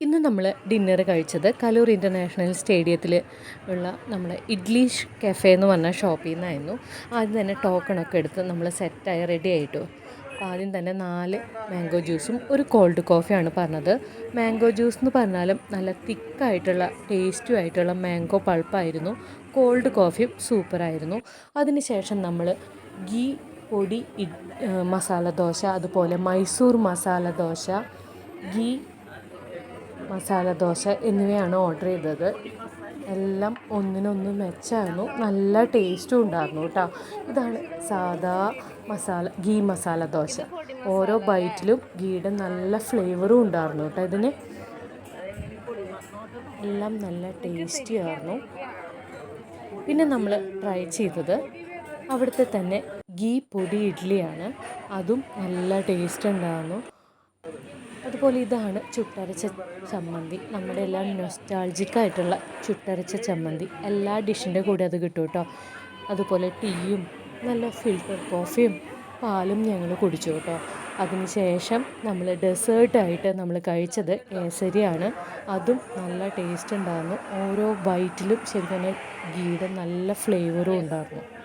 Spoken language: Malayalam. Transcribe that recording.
ഇന്ന് നമ്മൾ ഡിന്നർ കഴിച്ചത് കലൂർ ഇന്റർനാഷണൽ സ്റ്റേഡിയത്തിൽ ഉള്ള നമ്മുടെ ഇഡ്ലീഷ് കഫേ എന്ന് പറഞ്ഞ ഷോപ്പിൽ നിന്നായിരുന്നു. ആദ്യം തന്നെ ടോക്കണൊക്കെ എടുത്ത് നമ്മൾ സെറ്റായി റെഡി ആയിട്ടു. അപ്പോൾ ആദ്യം തന്നെ നാല് മാംഗോ ജ്യൂസും ഒരു കോൾഡ് കോഫിയാണ് പറഞ്ഞത്. മാംഗോ ജ്യൂസ് എന്ന് പറഞ്ഞാലും നല്ല തിക്കായിട്ടുള്ള ടേസ്റ്റും ആയിട്ടുള്ള മാംഗോ പൾപ്പായിരുന്നു. കോൾഡ് കോഫിയും സൂപ്പറായിരുന്നു അതിനുശേഷം നമ്മൾ ഗീ പൊടി മസാല ദോശ അതുപോലെ മൈസൂർ മസാല ദോശ ഗീ മസാല ദോശ എന്നിവയാണ് ഓർഡർ ചെയ്തത്. എല്ലാം ഒന്നിനൊന്ന് മെച്ചമായിരുന്നു നല്ല ടേസ്റ്റും ഉണ്ടായിരുന്നു കേട്ടോ. ഇതാണ് സാദാ മസാല ഗീ മസാല ദോശ. ഓരോ ബൈറ്റിലും ഗീയുടെ നല്ല ഫ്ലേവറും ഉണ്ടായിരുന്നു കേട്ടോ ഇതിന്. എല്ലാം നല്ല ടേസ്റ്റി ആയിരുന്നു. പിന്നെ നമ്മൾ ട്രൈ ചെയ്തത് അവിടുത്തെ തന്നെ ഗീ പൊടി ഇഡ്ഡലിയാണ് അതും നല്ല ടേസ്റ്റ് ഉണ്ടായിരുന്നു. അതുപോലെ ഇതാണ് ചുട്ടരച്ച ചമ്മന്തി. നമ്മുടെ എല്ലാം നൊസ്റ്റാൾജിക്കായിട്ടുള്ള ചുട്ടരച്ച ചമ്മന്തി. എല്ലാ ഡിഷിന്റെ കൂടെ അത് കിട്ടും കേട്ടോ. അതുപോലെ ടീയും നല്ല ഫിൽട്ടർ കോഫിയും പാലും ഞങ്ങൾ കുടിച്ചു കേട്ടോ. അതിനുശേഷം നമ്മൾ ഡെസേർട്ടായിട്ട് നമ്മൾ കഴിച്ചത് കേസരിയാണ്. അതും നല്ല ടേസ്റ്റ് ഉണ്ടായിരുന്നു. ഓരോ ബൈറ്റിലും ശരിക്കും ഗീയുടെ നല്ല ഫ്ലേവറും ഉണ്ടായിരുന്നു.